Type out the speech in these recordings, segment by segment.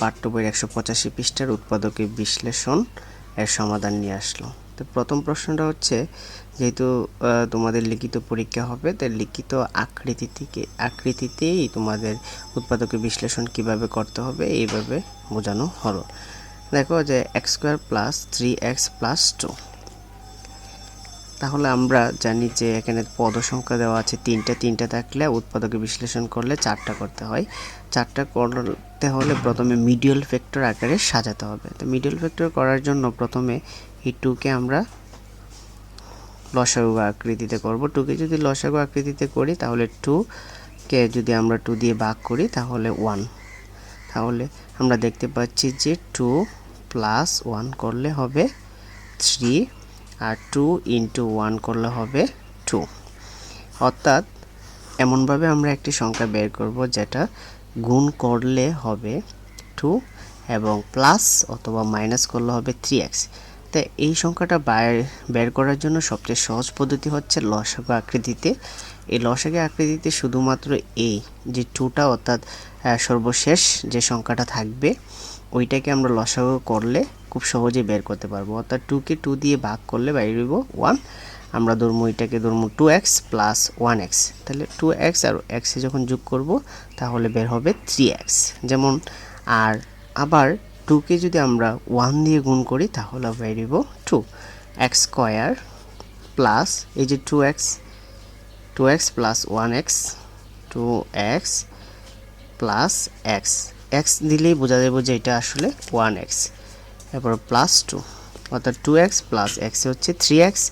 পাঠ্য বইয়ের একশো পঁচাশি পৃষ্ঠার উৎপাদকের বিশ্লেষণ এর সমাধান নিয়ে আসলো। তো প্রথম প্রশ্নটা হচ্ছে, যেহেতু তোমাদের লিখিত পরীক্ষা হবে, তাই লিখিত আকৃতি থেকে, আকৃতিতেই তোমাদের উৎপাদকের বিশ্লেষণ কীভাবে করতে হবে, এইভাবে বোঝানো হলো। দেখো যে x square plus three x plus two তাহলে আমরা জানি যে এখানে পদ সংখ্যা দেওয়া আছে তিনটা। তিনটা থাকলে উৎপাদকে বিশ্লেষণ করলে চারটা করতে হয়। চারটা করতে হলে প্রথমে মিডিয়াল ফ্যাক্টর আকারে সাজাতে হবে। তো মিডিয়াল ফ্যাক্টর করার জন্য প্রথমে এই টুকে আমরা লসাগু আকৃতিতে করব। টুকে যদি লসাগু আকৃতিতে করি, তাহলে টু কে যদি আমরা টু দিয়ে ভাগ করি, তাহলে ওয়ান তাহলে আমরা দেখতে পাচ্ছি যে টু প্লাস ওয়ান করলে হবে থ্রি আর টু ইন্টু ওয়ান করলে হবে টু অর্থাৎ এমনভাবে আমরা একটি সংখ্যা বের করব যেটা গুণ করলে হবে টু এবং প্লাস অথবা মাইনাস করলে হবে থ্রি এক্স তো এই সংখ্যাটা বের করার জন্য সবচেয়ে সহজ পদ্ধতি হচ্ছে লসাগু আকৃতিতে। এই লসাগু আকৃতিতে শুধুমাত্র এই যে টুটা অর্থাৎ সর্বশেষ যে সংখ্যাটা থাকবে ওইটাকে আমরা লসাগু করলে খুব সহজে বের করতে পারব। অর্থাৎ টুকে টু দিয়ে ভাগ করলে বাইরে ওয়ান আমরা ধরবো এটাকে ধরবো two x plus one x তাহলে টু এক্স আর এক্সে যখন যোগ করব, তাহলে বের হবে থ্রি এক্স যেমন, আর আবার টুকে যদি আমরা ওয়ান দিয়ে গুণ করি, তাহলে বেরিব টু এক্স স্কোয়ার প্লাস এই যে two x two x plus one x two x plus x x দিলেই বোঝা যাবে যে এটা আসলে ওয়ান এক্স এরপর প্লাস টু অর্থাৎ টু এক্স প্লাস এক্স হচ্ছে থ্রি এক্স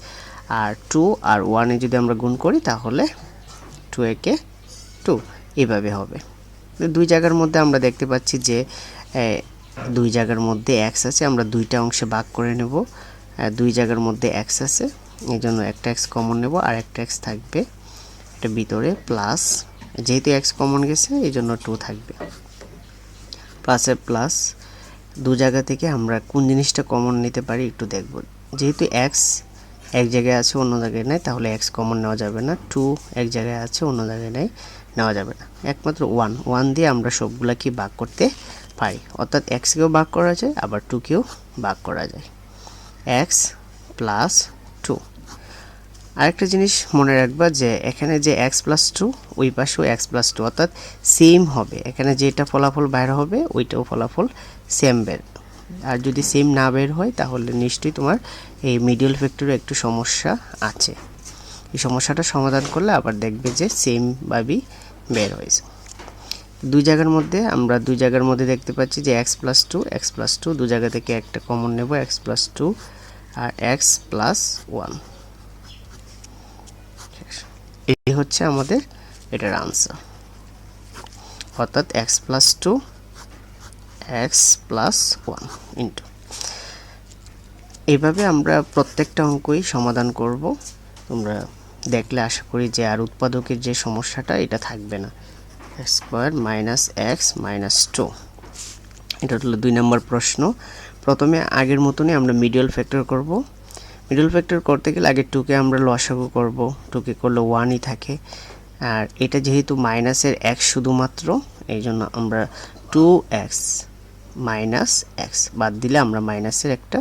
আর টু আর ওয়ানে যদি আমরা গুণ করি তাহলে টু একে টু এভাবে হবে। দুই জায়গার মধ্যে আমরা দেখতে পাচ্ছি যে দুই জায়গার মধ্যে এক্স আছে, আমরা দুইটা অংশে ভাগ করে নেব। দুই জায়গার মধ্যে এক্স আছে, এই জন্য একটা এক্স কমন নেব আর একটা এক্স থাকবে। এটা ভিতরে প্লাস যেহেতু এক্স কমন গেছে, এই জন্য টু থাকবে। প্লাসে প্লাস দু জায়গা থেকে আমরা কোন জিনিসটা কমন নিতে পারি একটু দেখব। যেহেতু এক্স এক জায়গায় আছে, অন্য জায়গায় নেই, তাহলে এক্স কমন নেওয়া যাবে না। টু এক জায়গায় আছে, অন্য জায়গায় নেই, নেওয়া যাবে না। একমাত্র ওয়ান ওয়ান দিয়ে আমরা সবগুলাকে ভাগ করতে পারি? অর্থাৎ এক্সকেও ভাগ করা যায়, আবার টুকেও ভাগ করা যায়। এক্স প্লাস আরেকটা জিনিস মনে রাখবা যে এখানে যে এক্স প্লাস টু ওই পাশেও এক্স প্লাস টু অর্থাৎ সেম হবে। এখানে যেটা ফলাফল বাইর হবে, ওইটাও ফলাফল সেম বের। আর যদি সেম না বের হয়, তাহলে নিশ্চয়ই তোমার এই মিডিয়াল ফ্যাক্টরে একটু সমস্যা আছে। এই সমস্যাটা সমাধান করলে আবার দেখবে যে সেম ভাবেই বের হয়েছে। দুই জায়গার মধ্যে, আমরা দুই জায়গার মধ্যে দেখতে পাচ্ছি যে x plus two x plus two দু জায়গা থেকে একটা কমন নেব এক্স প্লাস টু আর এক্স প্লাস ওয়ান এই হচ্ছে আমাদের এটার আনসার অর্থাৎ x plus two x plus one into এইভাবে আমরা প্রত্যেকটা অঙ্কই সমাধান করব। তোমরা দেখলে আশা করি যে আর উৎপাদকের যে সমস্যাটা, এটা থাকবে না। X square minus x minus two এটা হলো দুই নম্বর প্রশ্ন। প্রথমে আগের মতনই আমরা মিডিয়াল ফ্যাক্টর করব। মিডল ফ্যাক্টর করতে গেলে আগে টুকে আমরা লসাগু করব। টুকে করলে ওয়ানই থাকে। আর এটা যেহেতু মাইনাসের এক্স শুধুমাত্র এই জন্য আমরা টু এক্স মাইনাস এক্স বাদ দিলে আমরা মাইনাসের একটা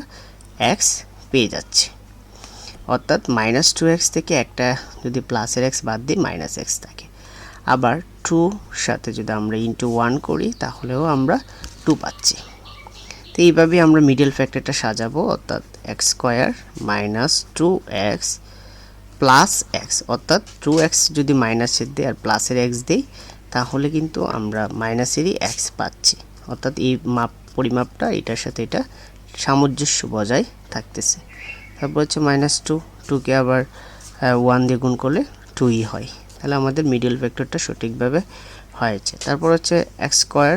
এক্স পেয়ে যাচ্ছি। অর্থাৎ মাইনাস টু এক্স থেকে একটা যদি প্লাসের এক্স বাদ দিই মাইনাস এক্স থাকে। আবার টু সাথে যদি আমরা ইন্টু ওয়ান করি, তাহলেও আমরা টু পাচ্ছি। তো এইভাবে আমরা মিডল ফ্যাক্টরটা সাজাবো, অর্থাৎ x square minus two x plus x অর্থাৎ টু এক্স যদি মাইনাসের দিই আর প্লাসের এক্স দিই, তাহলে কিন্তু আমরা মাইনাসেরই এক্স পাচ্ছি। অর্থাৎ এই মাপ, পরিমাপটা, এটার সাথে এটা সামঞ্জস্য বজায় থাকতেছে। তারপর হচ্ছে মাইনাস টু টুকে আবার ওয়ান দিয়ে গুণ করলে টুই হয়। তাহলে আমাদের মিডল ভেক্টরটা সঠিকভাবে হয়েছে। তারপর হচ্ছে x square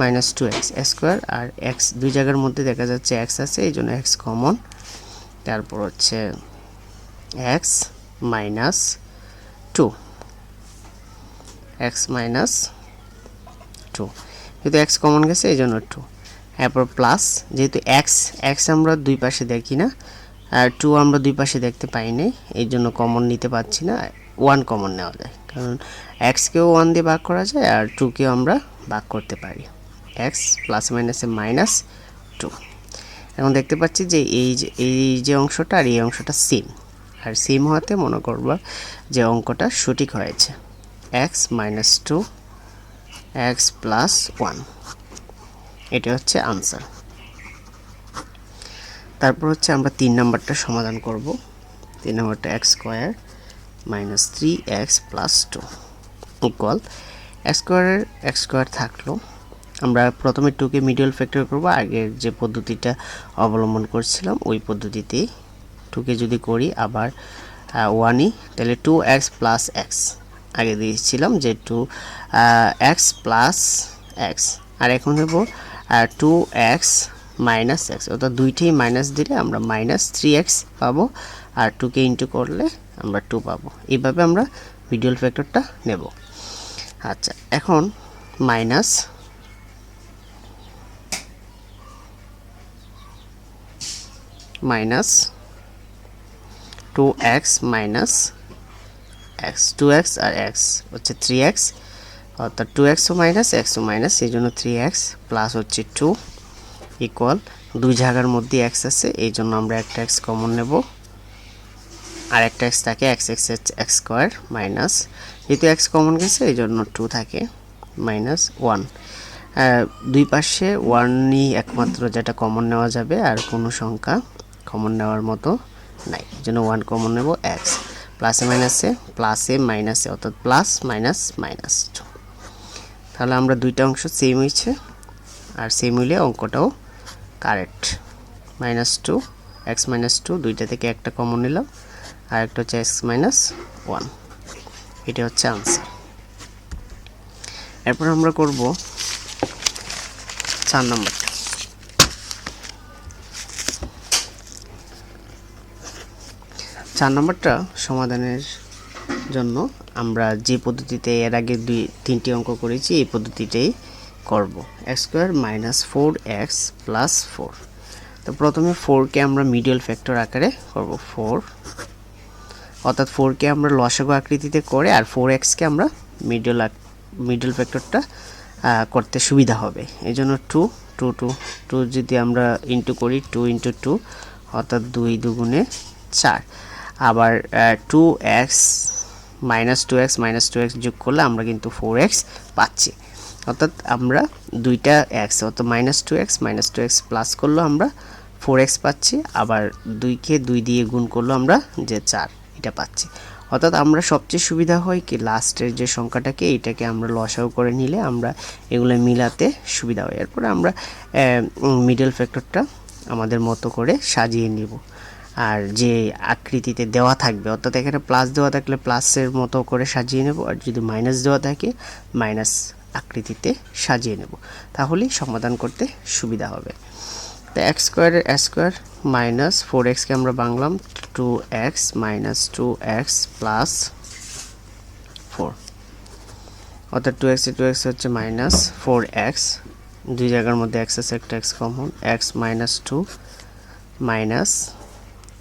minus two x square আর এক্স দুই জায়গার মধ্যে দেখা যাচ্ছে এক্স আছে, এই জন্য এক্স কমন। তারপর হচ্ছে x minus two. X minus two. যেহেতু এক্স কমন গেছে, এই জন্য টু। এরপর প্লাস, যেহেতু এক্স এক্স আমরা দুই পাশে দেখি না, আর টু আমরা দুই পাশে দেখতে পাই নাই, এই জন্য কমন নিতে পারছি না। ওয়ান কমন নেওয়া যায়, কারণ এক্সকেও ওয়ান দিয়ে ভাগ করা যায় আর টুকেও আমরা ভাগ করতে পারি। এক্স প্লাস মাইনাসে মাইনাস টু এখন দেখতে পাচ্ছি যে এই যে এই যে অংশটা আর এই অংশটা সেম আর সেম হওয়াতে মনে করবা যে অঙ্কটা সঠিক হয়েছে। X minus two x plus one এটা হচ্ছে আনসার তারপর হচ্ছে আমরা তিন নাম্বারটা সমাধান করব। তিন নাম্বারটা x square minus three x plus two equal x স্কোয়ারের এক্স স্কোয়ার থাকল। আমরা প্রথমে টুকে মিডিয়াল ফ্যাক্টর করব আগের যে পদ্ধতিটা অবলম্বন করছিলাম, ওই পদ্ধতিতেই টুকে যদি করি আবার ওয়ানই তাহলে টু এক্স প্লাস এক্স আগে দিয়েছিলাম যে টু এক্স প্লাস এক্স আর এখন দেব টু এক্স মাইনাস এক্স অর্থাৎ দুইটাই মাইনাস দিলে আমরা মাইনাস থ্রি এক্স পাবো, আর টুকে ইন্টু করলে আমরা টু পাবো। এইভাবে আমরা মিডিয়াল ফ্যাক্টরটা নেব। আচ্ছা এখন minus minus two x minus x two x আর এক্স হচ্ছে থ্রি এক্স অর্থাৎ টু এক্সও মাইনাস এক্সও মাইনাস এই জন্য থ্রি এক্স প্লাস হচ্ছে টু ইকুয়াল দুই জায়গার মধ্যে এক্স আছে, এই জন্য আমরা একটা এক্স কমন নেব। আর একটা এক্স থাকে x x x square minus যেহেতু এক্স কমন গেছে, এই জন্য টু থাকে মাইনাস ওয়ান দুই পাশে ওয়ানই একমাত্র যেটা কমন নেওয়া যাবে, আর কোনো সংখ্যা কমন নেওয়ার মতো নাই। এই জন্য ওয়ান কমন নেব এক্স প্লাসে মাইনাসে প্লাসে মাইনাসে অর্থাৎ প্লাস মাইনাস মাইনাস টু তাহলে আমরা দুইটা অংশ সেম হয়েছে, আর সেম হইলে অঙ্কটাও correct minus two x minus two দুইটা থেকে একটা কমন নিলাম, আর একটা হচ্ছে এক্স মাইনাস ওয়ান এটা হচ্ছে আনসার এরপর আমরা করব চার নম্বরটা। চার নম্বরটা সমাধানের জন্য আমরা যে পদ্ধতিতে এর আগে দুই, তিনটি অঙ্ক করেছি, এই পদ্ধতিটাই করব। X square minus four x plus four তো প্রথমে ফোরকে আমরা মিডল ফ্যাক্টর আকারে করব ফোর অর্থাৎ ফোরকে আমরা লসাগু আকৃতিতে করে আর ফোর এক্সকে আমরা মিডল মিডল ফ্যাক্টরটা করতে সুবিধা হবে। এই জন্য টু টু টু টু যদি আমরা ইন্টু করি টু ইন্টু টু অর্থাৎ দুই দুগুণে চার। আবার two x minus two x minus two x যোগ করলে আমরা কিন্তু ফোর এক্স পাচ্ছি। অর্থাৎ আমরা দুইটা এক্স অর্থাৎ minus two x minus two x plus করলেও আমরা ফোর এক্স পাচ্ছি, আবার দুইকে দুই দিয়ে গুণ করলেও আমরা যে চার, এটা পাচ্ছি। অর্থাৎ আমরা সবচেয়ে সুবিধা হয় কি লাস্টের যে সংখ্যাটাকে এটাকে আমরা লসাও করে নিলে আমরা এগুলো মিলাতে সুবিধা হয়। এরপরে আমরা মিডল ফ্যাক্টরটা আমাদের মতো করে সাজিয়ে নিব। আর যে আকৃতিতে দেওয়া থাকবে, অর্থাৎ এখানে প্লাস দেওয়া থাকলে প্লাসের মতো করে সাজিয়ে নেব, আর যদি মাইনাস দেওয়া থাকে মাইনাস আকৃতিতে সাজিয়ে নেব। তাহলেই সমাধান করতে সুবিধা হবে। তো এক্স স্কোয়ারের এক্স স্কোয়ার মাইনাস ফোর এক্সকে আমরা বাংলাম two x minus two x plus four অর্থাৎ টু এক্স টু এক্স হচ্ছে মাইনাস ফোর এক্স দুই জায়গার মধ্যে এক্স আছে, একটা x common x minus two minus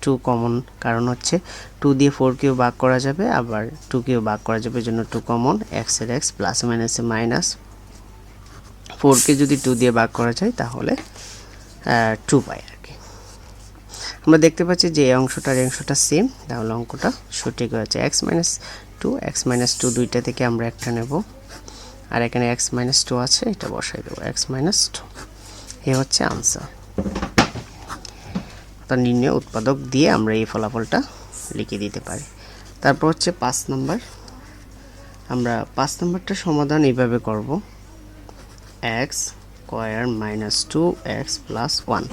two common কারণ হচ্ছে টু দিয়ে ফোর ফোরকেও ভাগ করা যাবে, আবার টু টুকেও ভাগ করা যাবে জন্য টু কমন এক্স এক্সের এক্স প্লাস মাইনাসে মাইনাস ফোরকে যদি টু দিয়ে ভাগ করা যায় তাহলে টু পাই আর কি। আমরা দেখতে পাচ্ছি যে এই অংশটার অংশটা সেম তাহলে অঙ্কটা সঠিক হয়েছে। X minus two x minus two দুইটা থেকে আমরা একটা নেব। আর এখানে এক্স মাইনাস টু আছে, এটা বসাই দেবো। এক্স মাইনাস টু এ হচ্ছে আনসার তার নির্ণয় উৎপাদক দিয়ে আমরা এই ফলাফলটা লিখে দিতে পারি। তারপর হচ্ছে পাঁচ নম্বর। আমরা পাঁচ নম্বরটা সমাধান এইভাবে করব। X square minus two x plus one.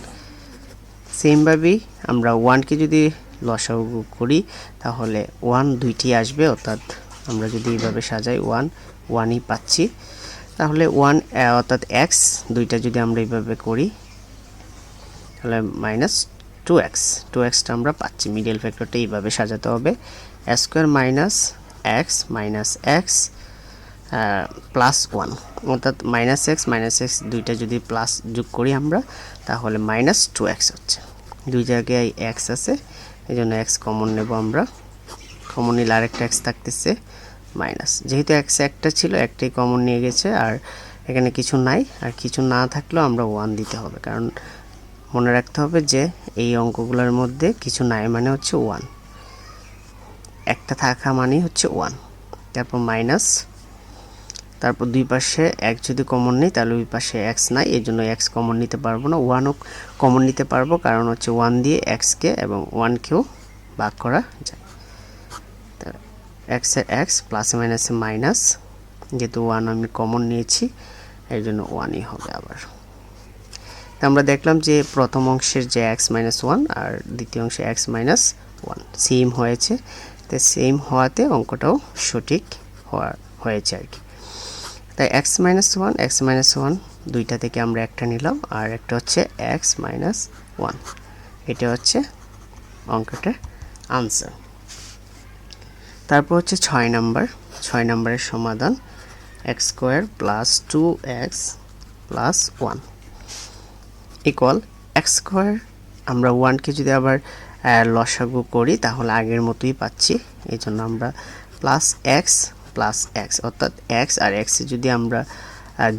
সেমভাবেই আমরা ওয়ানকে যদি লসাগু করি, তাহলে ওয়ান দুইটি আসবে, অর্থাৎ আমরা যদি এইভাবে সাজাই, ওয়ান, ওয়ানই পাচ্ছি। তাহলে ওয়ান, অর্থাৎ এক্স দুইটা যদি আমরা এইভাবে করি, তাহলে মাইনাস টু এক্স টু এক্সটা আমরা পাচ্ছি। মিডিয়াল ফ্যাক্টরটা এইভাবে সাজাতে হবে। Square minus x minus x plus one অর্থাৎ মাইনাস এক্স মাইনাস এক্স দুইটা যদি প্লাস যোগ করি আমরা, তাহলে মাইনাস টু এক্স হচ্ছে। দুই জায়গায় এক্স আছে এই জন্য এক্স কমন নেব আমরা। কমন নিলে আরেকটা এক্স থাকতেছে মাইনাস যেহেতু এক্স একটা ছিল, একটাই কমন নিয়ে গেছে, আর এখানে কিছু নাই। আর কিছু না থাকলেও আমরা ওয়ান দিতে হবে, কারণ মনে রাখতে হবে যে এই অঙ্কগুলোর মধ্যে কিছু নাই মানে হচ্ছে ওয়ান একটা থাকা মানেই হচ্ছে ওয়ান তারপর মাইনাস তারপর দুই পাশে এক যদি কমন নেই, তাহলে ওই পাশে এক্স নাই এই জন্য এক্স কমন নিতে পারব না। ওয়ানও কমন নিতে পারব, কারণ হচ্ছে ওয়ান দিয়ে এক্সকে এবং ওয়ানকেও ভাগ করা যায়। এক্সের এক্স প্লাসে মাইনাসে মাইনাস যেহেতু ওয়ান আমি কমন নিয়েছি এই জন্য ওয়ানই হবে আবার। তা আমরা দেখলাম যে প্রথম অংশের যে এক্স মাইনাস ওয়ান আর দ্বিতীয় অংশে এক্স মাইনাস ওয়ান সেম হয়েছে। তো সেম হওয়াতে অঙ্কটাও সঠিক হওয়া, হয়েছে আর কি। তাই x minus one x minus one দুইটা থেকে আমরা একটা নিলাম আর একটা হচ্ছে এক্স মাইনাস ওয়ান এটা হচ্ছে অঙ্কটার আনসার তারপর হচ্ছে ছয় নাম্বার ছয় নাম্বারের সমাধান x square plus two x plus one equal x square আমরা ওয়ানকে যদি আবার লসাগু করি, তাহলে আগের মতোই পাচ্ছি। এই জন্য আমরা প্লাস এক্স প্লাস এক্স অর্থাৎ এক্স আর এক্সে যদি আমরা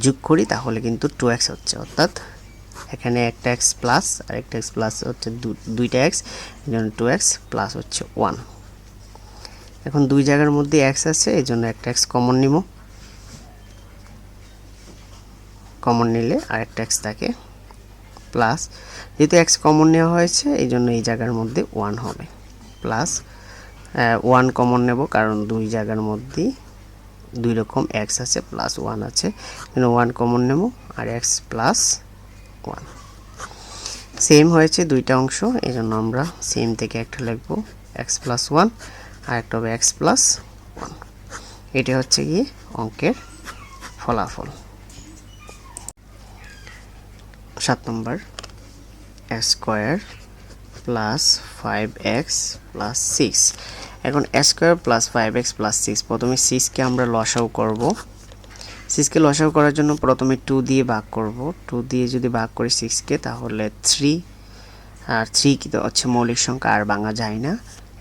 যোগ করি, তাহলে কিন্তু টু এক্স হচ্ছে। অর্থাৎ এখানে একটা এক্স প্লাস আর একটা এক্স প্লাস হচ্ছে দুইটা এক্স এই জন্য টু এক্স প্লাস হচ্ছে ওয়ান এখন দুই জায়গার মধ্যে এক্স আছে, এই জন্য একটা এক্স কমন নিব। কমন নিলে আর একটা এক্স থাকে। প্লাস, যেহেতু এক্স কমন নেওয়া হয়েছে এই জন্য এই জায়গার মধ্যে ওয়ান হবে। প্লাস ওয়ান কমন নেব কারণ দুই জায়গার মধ্যেই দুই রকম এক্স আছে প্লাস ওয়ান আছে। ওয়ান কমন নেব আর এক্স প্লাস ওয়ান সেম হয়েছে দুইটা অংশ এই জন্য আমরা সেম থেকে একটা লিখব এক্স প্লাস ওয়ান আর একটা হবে এক্স প্লাস ওয়ান এটা হচ্ছে গিয়ে অঙ্কের ফলাফল। সাত নম্বর square plus five x plus six. এখন square plus five x plus six, প্রথমে সিক্সকে আমরা লসাও করব। সিক্সকে লসাও করার জন্য প্রথমে টু দিয়ে ভাগ করব। টু দিয়ে যদি ভাগ করি সিক্সকে, তাহলে থ্রি। আর থ্রি কি হচ্ছে মৌলিক সংখ্যা, আর ভাঙা যায় না।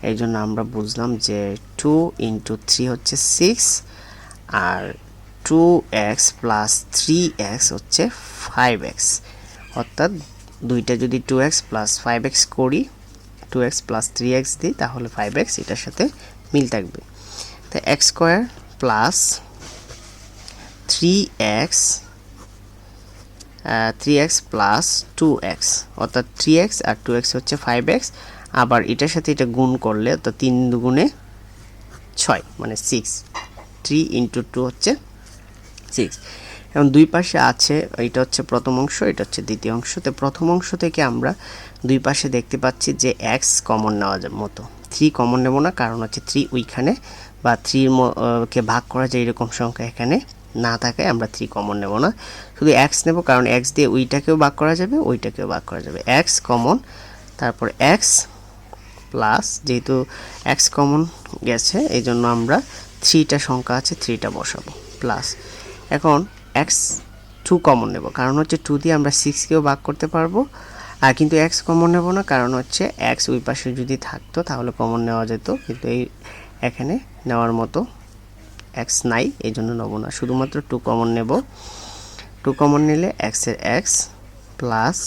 এই জন্য আমরা বুঝলাম যে টু ইন্টু থ্রি হচ্ছে সিক্স, আর two x plus three x হচ্ছে ফাইভ এক্স। অর্থাৎ দুইটা যদি two x plus five x করি two x plus three x দিই, তাহলে ফাইভ এক্স এটার সাথে মিল থাকবে। তো x square plus three x three x plus two x অর্থাৎ থ্রি এক্স আর টু এক্স হচ্ছে ফাইভ এক্স আবার এটার সাথে এটা গুণ করলে, অর্থাৎ তিন দুগুণে ছয় মানে সিক্স থ্রি ইন্টু টু হচ্ছে সিক্স এবং দুই পাশে আছে, এটা হচ্ছে প্রথম অংশ, এটা হচ্ছে দ্বিতীয় অংশ তো প্রথম অংশ থেকে আমরা দুই পাশে দেখতে পাচ্ছি যে এক্স কমন নেওয়া মতো। থ্রি কমন নেব না, কারণ হচ্ছে থ্রি ওইখানে বা থ্রির কে ভাগ করা যায় এরকম সংখ্যা এখানে না থাকায় আমরা থ্রি কমন নেব না। শুধু এক্স নেব, কারণ এক্স দিয়ে ওইটাকেও ভাগ করা যাবে, ওইটাকেও ভাগ করা যাবে। এক্স কমন তারপর এক্স প্লাস যেহেতু এক্স কমন গেছে এই জন্য আমরা থ্রিটা সংখ্যা আছে থ্রিটা বসাবো প্লাস এখন এক্স টু কমন নেব। কারণ হচ্ছে টু দিয়ে আমরা সিক্সকেও ভাগ করতে পারব। আর কিন্তু এক্স কমন নেব না, কারণ হচ্ছে এক্স ওই পাশে যদি থাকতো তাহলে কমন নেওয়া যেত। কিন্তু এই এখানে নেওয়ার মতো এক্স নাই এই জন্য নেব না। শুধুমাত্র টু কমন নেব। টু কমন নিলে এক্সের এক্স প্লাস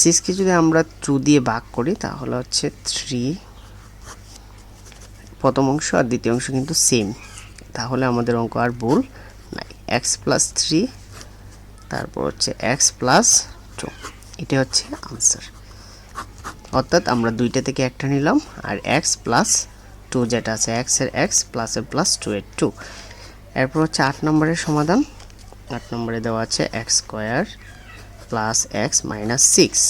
সিক্সকে যদি আমরা টু দিয়ে ভাগ করি তাহলে হচ্ছে থ্রি প্রথম অংশ আর দ্বিতীয় অংশ কিন্তু সেম তাহলে আমাদের অঙ্ক আর ভুল এক্স প্লাস থ্রি তারপর হচ্ছে এক্স প্লাস টু এটা হচ্ছে আনসার অর্থাৎ আমরা দুইটা থেকে একটা নিলাম, আর এক্স প্লাস টু যেটা আছে এক্সের এক্স প্লাস এর প্লাস টু এর টু এরপর হচ্ছে আট নম্বরের সমাধান। আট নম্বরে দেওয়া আছে x square plus x minus six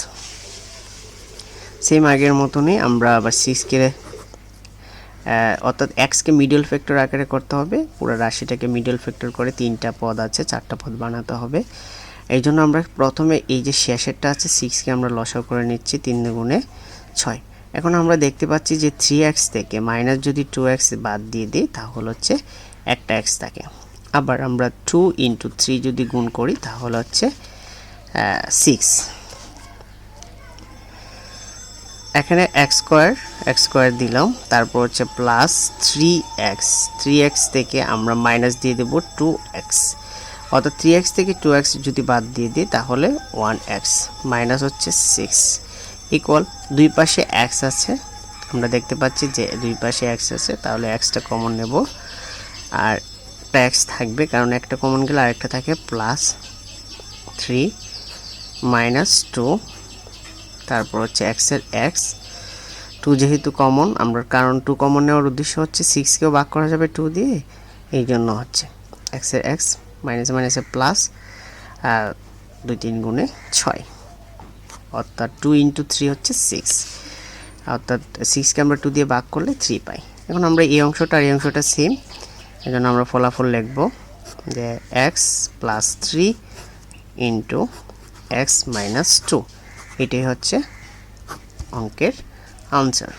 same আগের মতনই আমরা আবার সিক্সকে অর্থাৎ এক্সকে মিডল ফ্যাক্টর আকারে করতে হবে, পুরো রাশিটাকে মিডল ফ্যাক্টর করে তিনটা পদ আছে, চারটা পদ বানাতে হবে। এই জন্য আমরা প্রথমে এই যে শেষেরটা আছে সিক্সকে আমরা লসাও করে নিচ্ছি তিন গুণে ছয়। এখন আমরা দেখতে পাচ্ছি যে থ্রি এক্স থেকে মাইনাস যদি টু এক্স বাদ দিয়ে দিই, তাহলে হচ্ছে একটা এক্স থাকে। আবার আমরা টু ইন্টু থ্রি যদি গুণ করি, তাহলে হচ্ছে সিক্স এখানে এক্স স্কোয়ার এক্স স্কোয়ার দিলাম। তারপর হচ্ছে plus three x three x থেকে আমরা মাইনাস দিয়ে দেবো টু এক্স অর্থাৎ থ্রি এক্স থেকে টু এক্স যদি বাদ দিয়ে দিই, তাহলে ওয়ান এক্স মাইনাস হচ্ছে সিক্স ইকুয়াল দুই পাশে এক্স আছে। আমরা দেখতে পাচ্ছি যে দুই পাশে এক্স আছে, তাহলে এক্সটা কমন নেব। আর একটা এক্স থাকবে, কারণ একটা কমন গেলে আরেকটা থাকে প্লাস থ্রি মাইনাস টু তারপর হচ্ছে এক্সের এক্স টু যেহেতু কমন আমরা কারণ টু কমন নেওয়ার উদ্দেশ্য হচ্ছে সিক্সকেও ভাগ করা যাবে টু দিয়ে, এই জন্য হচ্ছে এক্সের এক্স মাইনাস মাইনাসে প্লাস দুই তিন গুণে ছয়। অর্থাৎ টু ইন্টু থ্রি হচ্ছে সিক্স অর্থাৎ সিক্সকে আমরা টু দিয়ে ভাগ করলে থ্রি পাই। এখন আমরা এই অংশটা আর এই অংশটা সেম এই জন্য আমরা ফলাফল লিখব যে x plus three into x minus two এটাই হচ্ছে অঙ্কের আনসার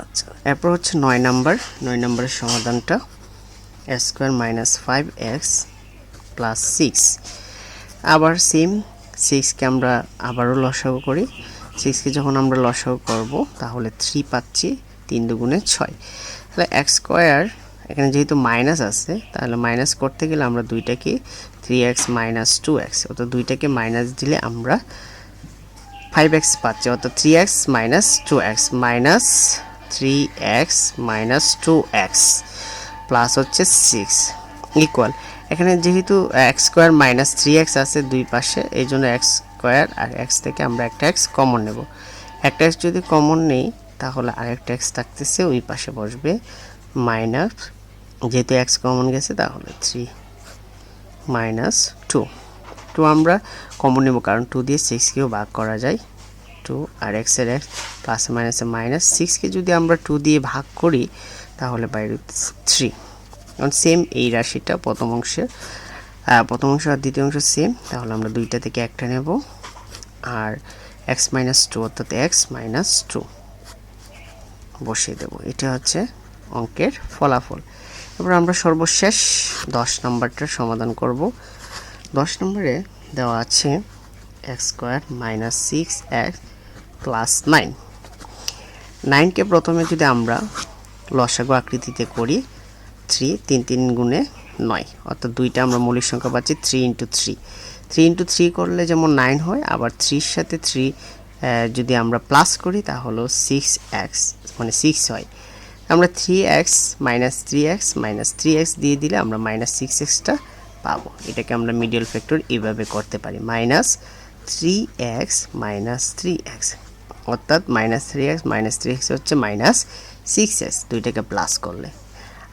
আচ্ছা এরপর হচ্ছে নয় নাম্বার। নয় নম্বরের সমাধানটা square minus five x plus six আবার সেম সিক্সকে আমরা আবারও লসাগু করি। সিক্সকে যখন আমরা লসাগু করব, তাহলে থ্রি পাচ্ছি তিন দুগুণে ছয়। তাহলে এক্স স্কোয়ার এখানে যেহেতু মাইনাস আছে, তাহলে মাইনাস করতে গেলে আমরা দুইটাকে three x minus two x অর্থাৎ দুইটাকে মাইনাস দিলে আমরা ফাইভ এক্স পাচ্ছি, অর্থাৎ three x minus two x minus three x minus two x plus হচ্ছে সিক্স ইকুয়াল এখানে যেহেতু x square minus three x আছে দুই পাশে এই জন্য এক্স স্কোয়ার আর এক্স থেকে আমরা একটা এক্স কমন নেব। একটা এক্স যদি কমন নেই, তাহলে আরেকটা এক্স থাকতেছে, ওই পাশে বসবে মাইনাস যেহেতু এক্স কমন গেছে, তাহলে থ্রি মাইনাস টু টু আমরা কমন নেব, কারণ টু দিয়ে সিক্সকেও ভাগ করা যায়। টু আর এক্সের এক্স প্লাস মাইনাসে মাইনাস সিক্সকে যদি আমরা টু দিয়ে ভাগ করি, তাহলে বাইরে থ্রি কারণ সেম এই রাশিটা প্রথম অংশে প্রথম অংশ আর দ্বিতীয় অংশ সেম তাহলে আমরা দুইটা থেকে একটা নেব। আর এক্স মাইনাস টু অর্থাৎ এক্স মাইনাস টু বসিয়ে দেব। এটা হচ্ছে অঙ্কের ফলাফল। এবার আমরা সর্বশেষ দশ নম্বরটার সমাধান করব। দশ নম্বরে দেওয়া আছে x square minus six x plus nine. নাইনকে প্রথমে যদি আমরা লসাগু আকৃতিতে করি, থ্রি তিন তিন গুণে নয়, অর্থাৎ দুইটা আমরা মৌলিক সংখ্যা পাচ্ছি three into three. Three into three করলে যেমন নাইন হয়, আবার থ্রির সাথে থ্রি যদি আমরা প্লাস করি তাহলেও সিক্স এক্স মানে সিক্স হয়। আমরা three x minus three x minus three x দিয়ে দিলে আমরা মাইনাস সিক্স এক্সটা পাবো। এটাকে আমরা মিডিয়াল ফ্যাক্টর এইভাবে করতে পারি। Minus three x minus three x অর্থাৎ minus three x minus three x হচ্ছে মাইনাস সিক্স এক্স দুইটাকে প্লাস করলে।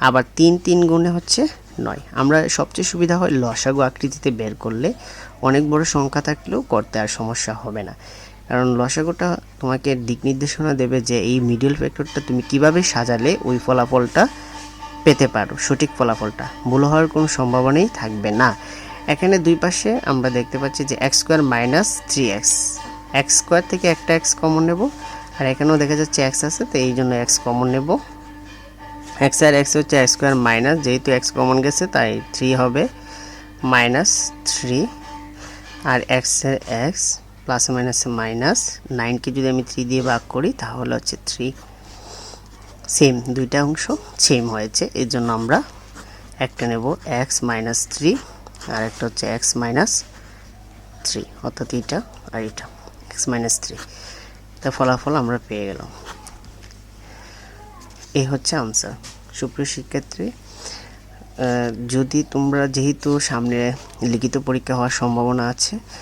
আবার তিন তিন গুণে হচ্ছে নয়। আমরা সবচেয়ে সুবিধা হয় লসাগু আকৃতিতে বের করলে। অনেক বড় সংখ্যা থাকলেও করতে আর সমস্যা হবে না। কারণ লসাগুটা তোমাকে দিক নির্দেশনা দেবে যে এই মিডল ফ্যাক্টরটা তুমি কীভাবে সাজালে ওই ফলাফলটা পেতে পারো, সঠিক ফলাফলটা। ভুল হওয়ার কোনো সম্ভাবনাই থাকবে না। এখানে দুই পাশে আমরা দেখতে পাচ্ছি যে x square minus three x x square থেকে একটা এক্স কমন নেব, আর এখানেও দেখা যাচ্ছে এক্স আছে, তো এই জন্য এক্স কমন নেব। এক্স আর এক্স হচ্ছে এক্স স্কোয়ার মাইনাস যেহেতু এক্স কমন গেছে, তাই থ্রি হবে মাইনাস থ্রি আর এক্সের এক্স প্লাস মাইনাসে মাইনাস নাইনকে যদি আমি থ্রি দিয়ে ভাগ করি, তাহলে হচ্ছে থ্রি সেম দুইটা অংশ সেম হয়েছে। এর জন্য আমরা একটা নেব এক্স মাইনাস থ্রি আর একটা হচ্ছে এক্স মাইনাস থ্রি অর্থাৎ এইটা আর এটা এক্স মাইনাস থ্রি তা ফলাফল আমরা পেয়ে গেলাম। এই হচ্ছে আনসার সুপ্রিয় শিক্ষার্থী যদি তোমরা যেহেতু সামনে লিখিত পরীক্ষা হওয়ার সম্ভাবনা আছে